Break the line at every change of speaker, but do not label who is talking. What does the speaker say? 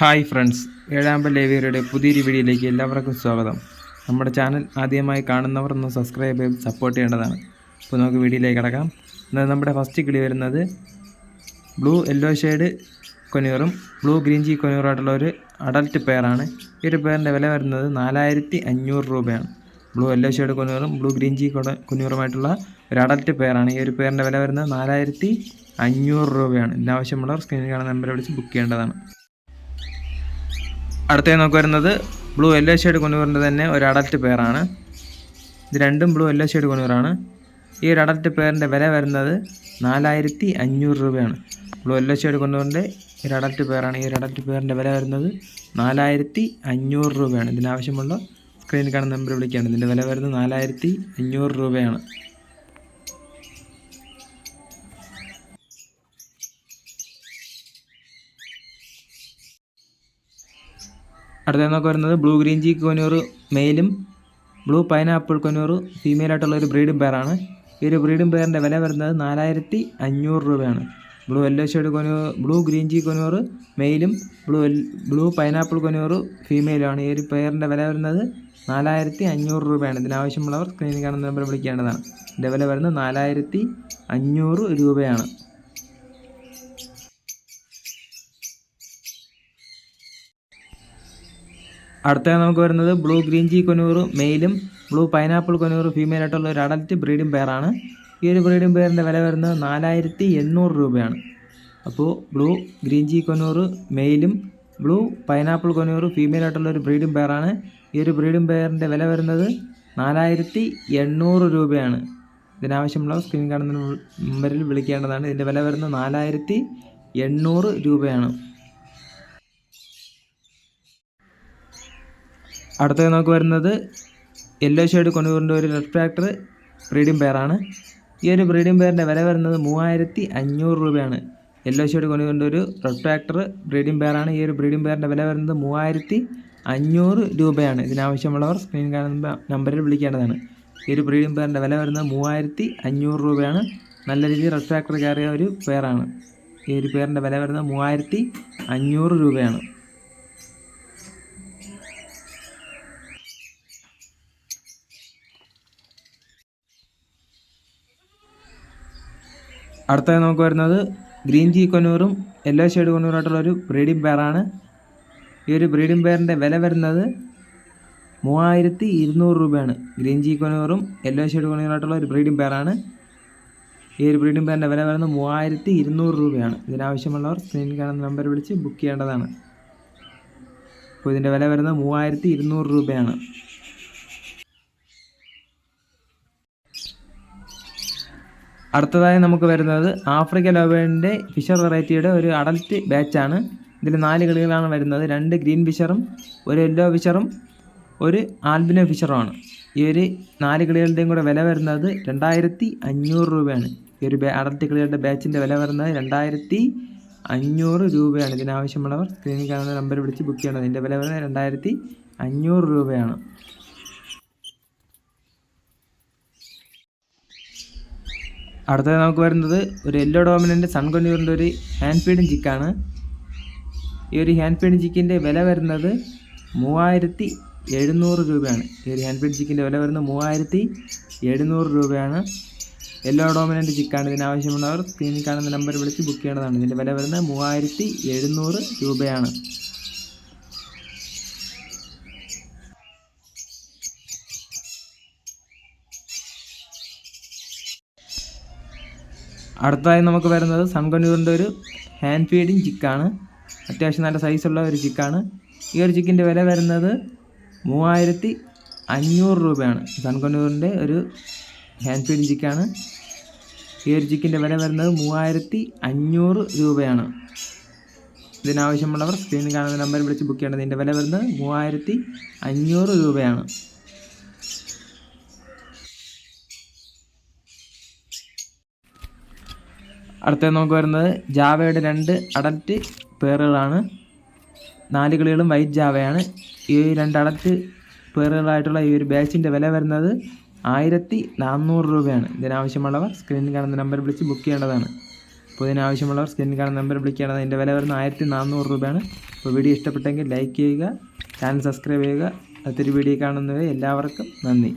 Hi friends. ഏഴാമ്പൽ ലേവിയറുടെ പുതിയൊരു വീഡിയോയിലേക്ക് എല്ലാവർക്കും സ്വാഗതം. നമ്മുടെ ചാനൽ ആദ്യമായി കാണുന്നവർ ഒന്ന് സബ്സ്ക്രൈബ് ചെയ്ത് സപ്പോർട്ട് ചെയ്യേണ്ടതാണ്. അപ്പോൾ നമുക്ക് വീഡിയോയിലേക്ക് കിടക്കാം. എന്നാൽ നമ്മുടെ ഫസ്റ്റ് കിളി വരുന്നത് ബ്ലൂ യെല്ലോ ഷെയ്ഡ് കൊനിയറും ബ്ലൂ ഗ്രീൻ ജി കൊനൂറായിട്ടുള്ള ഒരു അഡൽട്ട് പെയറാണ് ഈ ഒരു പെയറിന്റെ വില വരുന്നത് നാലായിരത്തി അഞ്ഞൂറ് രൂപയാണ്. ബ്ലൂ യെല്ലോ ഷെയ്ഡ് കൊനിയറും ബ്ലൂ ഗ്രീൻ ജി കൊനിയറുമായിട്ടുള്ള ഒരു അഡൽട്ട് പെയറാണ് ഈ ഒരു പെയറിന്റെ വില വരുന്നത് നാലായിരത്തി അഞ്ഞൂറ് രൂപയാണ് ഇതിനാവശ്യമുള്ളവർ സ്ക്രീനിൽ കാണുന്ന നമ്പർ വിളിച്ച് ബുക്ക് ചെയ്യേണ്ടതാണ്. അടുത്തത് നമുക്ക് വരുന്നത് ബ്ലൂ യെല്ലോ ഷെയ്ഡ് കൊണ്ടുവരേണ്ടത് തന്നെ ഒരു അഡൽട്ട് പെയറാണ് ഇത് രണ്ടും ബ്ലൂ യെല്ലോ ഷെയ്ഡ് കൊണ്ടുവരാണ് ഈ ഒരു അഡൽട്ട് പെയറിന്റെ വില വരുന്നത് നാലായിരത്തി അഞ്ഞൂറ് രൂപയാണ് ബ്ലൂ യെല്ലോ ഷെയ്ഡ് കൊണ്ടുവരേണ്ട ഒരു അഡൽട്ട് പെയറാണ് ഈ ഒരു അഡൽട്ട് പെയറിന്റെ വില വരുന്നത് നാലായിരത്തി അഞ്ഞൂറ് രൂപയാണ് ഇതിനാവശ്യമുള്ള സ്ക്രീനിൽ കാണുന്ന നമ്പർ വിളിക്കുകയാണ്. ഇതിന്റെ വില വരുന്നത് നാലായിരത്തി അഞ്ഞൂറ് രൂപയാണ്. അടുത്ത നമുക്ക് വരുന്നത് ബ്ലൂ ഗ്രീൻ ജി കൊനൂർ മെയിലും ബ്ലൂ പൈനാപ്പിൾ കൊനൂർ ഫീമെയിലായിട്ടുള്ള ഒരു ബ്രീഡും പെയറാണ് ഈ ഒരു ബ്രീഡും പെയറിന്റെ വില വരുന്നത് നാലായിരത്തി അഞ്ഞൂറ് രൂപയാണ്. Blue yellow shade conure blue green G conure മെയിലും ബ്ലൂ ബ്ലൂ പൈനാപ്പിൾ കൊനൂർ ഫീമെയിലുമാണ് ഈ ഒരു പെയറിന്റെ വില വരുന്നത് നാലായിരത്തി അഞ്ഞൂറ് രൂപയാണ് ഇതിനാവശ്യമുള്ളവർ സ്ക്രീനിൽ കാണുന്ന നമ്പർ വിളിക്കേണ്ടതാണ്. ഇതിന്റെ വില വരുന്നത് നാലായിരത്തി അഞ്ഞൂറ് രൂപയാണ്. അടുത്ത നമുക്ക് വരുന്നത് ബ്ലൂ ഗ്രീൻ ജി കൊനൂർ മെയിലും ബ്ലൂ പൈനാപ്പിൾ കൊനൂർ ഫീമെയിൽ ആയിട്ടുള്ള ഒരു അഡൽറ്റ് ബ്രീഡിംഗ് പെയറാണ് ഈ ഒരു ബ്രീഡിംഗ് പെയറിന്റെ വില വരുന്നത് നാലായിരത്തി എണ്ണൂറ് രൂപയാണ്. അപ്പോൾ ബ്ലൂ ഗ്രീൻ ജി കൊനൂർ മെയിലും ബ്ലൂ പൈനാപ്പിൾ കൊനൂർ ഫീമെയിൽ ആയിട്ടുള്ള ഒരു ബ്രീഡിംഗ് പെയറാണ് ഈ ഒരു ബ്രീഡിംഗ് പെയറിന്റെ വില വരുന്നത് നാലായിരത്തി എണ്ണൂറ് രൂപയാണ്. ഇതിനാവശ്യമുള്ള സ്ക്രീൻ കാണുന്ന നമ്പറിൽ വിളിക്കേണ്ടതാണ്. ഇതിന്റെ വില വരുന്നത് നാലായിരത്തി എണ്ണൂറ് രൂപയാണ്. അടുത്തത് നമുക്ക് വരുന്നത് യെല്ലോ ഷെയ്ഡ് കൊണ്ടുവരേണ്ട ഒരു റെഡ് ഫാക്ടർ ബ്രീഡിംഗ് പെയറാണ് ഈ ഒരു ബ്രീഡിംഗ് പെയറിന്റെ വില വരുന്നത് മൂവായിരത്തി അഞ്ഞൂറ് രൂപയാണ്. യെല്ലോ ഷെയ്ഡ് കൊണ്ടുവരേണ്ട ഒരു റെഡ് ഫാക്ടർ ബ്രീഡിംഗ് പെയറാണ് ഈ ഒരു ബ്രീഡിംഗ് പെയറിന്റെ വില വരുന്നത് മൂവായിരത്തി അഞ്ഞൂറ് രൂപയാണ്. ഇതിനാവശ്യമുള്ളവർ സ്ക്രീൻ കാണുന്ന നമ്പറിൽ വിളിക്കേണ്ടതാണ്. ഈ ഒരു ബ്രീഡിംഗ് പെയറിന്റെ വില വരുന്നത് മൂവായിരത്തി അഞ്ഞൂറ് രൂപയാണ്. നല്ല രീതിയിൽ റെഡ് ഫാക്ടർ കയറിയ ഒരു പെയറാണ് ഈ ഒരു പെയറിന്റെ വില വരുന്നത് മൂവായിരത്തി അഞ്ഞൂറ് രൂപയാണ്. അടുത്തത് നമുക്ക് വരുന്നത് ഗ്രീൻ ജി കൊന്നൂറും യെല്ലോ ഷെയ്ഡ് കൊന്നൂറായിട്ടുള്ള ഒരു ബ്രീഡിംഗ് പെയറാണ് ഈ ഒരു ബ്രീഡിംഗ് പെയറിന്റെ വില വരുന്നത് മൂവായിരത്തി ഇരുന്നൂറ് രൂപയാണ്. ഗ്രീൻ ജി കൊന്നൂറും യെല്ലോ ഷെയ്ഡ് കൊന്നൂറായിട്ടുള്ള ഒരു ബ്രീഡിംഗ് പെയറാണ് ഈ ഒരു ബ്രീഡിംഗ് പെയറിന്റെ വില വരുന്നത് മൂവായിരത്തി ഇരുന്നൂറ് രൂപയാണ്. ഇതിനാവശ്യമുള്ളവർ സ്ക്രീൻ കാണുന്ന നമ്പർ വിളിച്ച് ബുക്ക് ചെയ്യേണ്ടതാണ്. അപ്പോൾ ഇതിന്റെ വില വരുന്നത് മൂവായിരത്തി ഇരുന്നൂറ് രൂപയാണ്. അടുത്തതായി നമുക്ക് വരുന്നത് ആഫ്രിക്ക ലോബേണിന്റെ ഫിഷർ വെറൈറ്റിയുടെ ഒരു അഡൽറ്റ് ബാച്ചാണ്. ഇതിൽ നാല് കിളികളാണ് വരുന്നത്. രണ്ട് ഗ്രീൻ ഫിഷറും ഒരു യെല്ലോ ഫിഷറും ഒരു ആൽബിനോ ഫിഷറുമാണ്. ഈ ഒരു നാല് കളികളുടെയും കൂടെ വില വരുന്നത് രണ്ടായിരത്തി അഞ്ഞൂറ് രൂപയാണ്. ഈ ഒരു അഡൽറ്റ് കളികളുടെ ബാച്ചിന്റെ വില വരുന്നത് രണ്ടായിരത്തി അഞ്ഞൂറ് രൂപയാണ്. ഇതിനാവശ്യമുള്ളവർ സ്ക്രീനിൽ കാണുന്ന നമ്പർ വിളിച്ച് ബുക്ക് ചെയ്യണം. ഇതിന്റെ വില വരുന്നത് രണ്ടായിരത്തി അഞ്ഞൂറ് രൂപയാണ്. അടുത്തത് നമുക്ക് വരുന്നത് ഒരു യെല്ലോ ഡോമിനന്റ് സൺകൊന്നൂറിന്റെ ഒരു ഹാൻഡ് ഫീഡിങ് ചിക്കാണ് ഈ ഒരു ഹാൻഡ് ഫീഡിങ് ചിക്കിന്റെ വില വരുന്നത് മൂവായിരത്തി എഴുന്നൂറ് രൂപയാണ്. ഈ ഒരു ഹാൻഡ് ഫീഡ് ചിക്കിന്റെ വില വരുന്നത് മൂവായിരത്തി എഴുന്നൂറ് രൂപയാണ് യെല്ലോ ഡോമിനന്റ് ചിക്കാണ് ഇതിനാവശ്യമുള്ളവർ സ്ക്രീനിൽ കാണുന്ന നമ്പർ വിളിച്ച് ബുക്ക് ചെയ്യേണ്ടതാണ്. ഇതിന്റെ വില വരുന്നത് മൂവായിരത്തി എഴുന്നൂറ് രൂപയാണ്. അടുത്തതായി നമുക്ക് വരുന്നത് സൺകണ്ണൂരിന്റെ ഒരു ഹാൻഡ് ഫീഡിങ് ചിക്കാണ് അത്യാവശ്യം നല്ല സൈസുള്ള ഒരു ചിക്കാണ് ഈ ഒരു ചിക്കിന്റെ വില വരുന്നത് മൂവായിരത്തി അഞ്ഞൂറ് രൂപയാണ്. സൺകണ്ണൂരിന്റെ ഒരു ഹാൻഡ് ഫീഡിങ് ചിക്കാണ് ഈ ഒരു ചിക്കിന്റെ വില വരുന്നത് മൂവായിരത്തി അഞ്ഞൂറ് രൂപയാണ്. ഇതിനാവശ്യമുള്ളവർ സ്ക്രീനിൽ കാണുന്ന നമ്പർ വിളിച്ച് ബുക്ക് ചെയ്യേണ്ടത് ഇതിന്റെ വില വരുന്നത് മൂവായിരത്തി അഞ്ഞൂറ് രൂപയാണ്. അടുത്തത് നമുക്ക് വരുന്നത് ജാവയുടെ രണ്ട് അഡൽറ്റ് പേറുകളാണ്. നാല് കിളികളും വൈറ്റ് ജാവയാണ്. ഈ രണ്ട് അഡൽറ്റ് പേറുകളായിട്ടുള്ള ഈ ഒരു ബാച്ചിന്റെ വില വരുന്നത് ആയിരത്തി നാനൂറ് രൂപയാണ്. ഇതിനാവശ്യമുള്ളവർ സ്ക്രീനിൽ കാണുന്ന നമ്പർ വിളിച്ച് ബുക്ക് ചെയ്യേണ്ടതാണ്. അപ്പോൾ ഇതിനാവശ്യമുള്ളവർ സ്ക്രീനിൽ കാണുന്ന നമ്പർ വിളിക്കേണ്ടതാണ് ഇതിന്റെ വില വരുന്നത് ആയിരത്തി നാനൂറ് രൂപയാണ്. അപ്പോൾ വീഡിയോ ഇഷ്ടപ്പെട്ടെങ്കിൽ ലൈക്ക് ചെയ്യുക ചാനൽ സബ്സ്ക്രൈബ് ചെയ്യുക. അടുത്തൊരു വീഡിയോ കാണുന്നവരെ എല്ലാവർക്കും നന്ദി.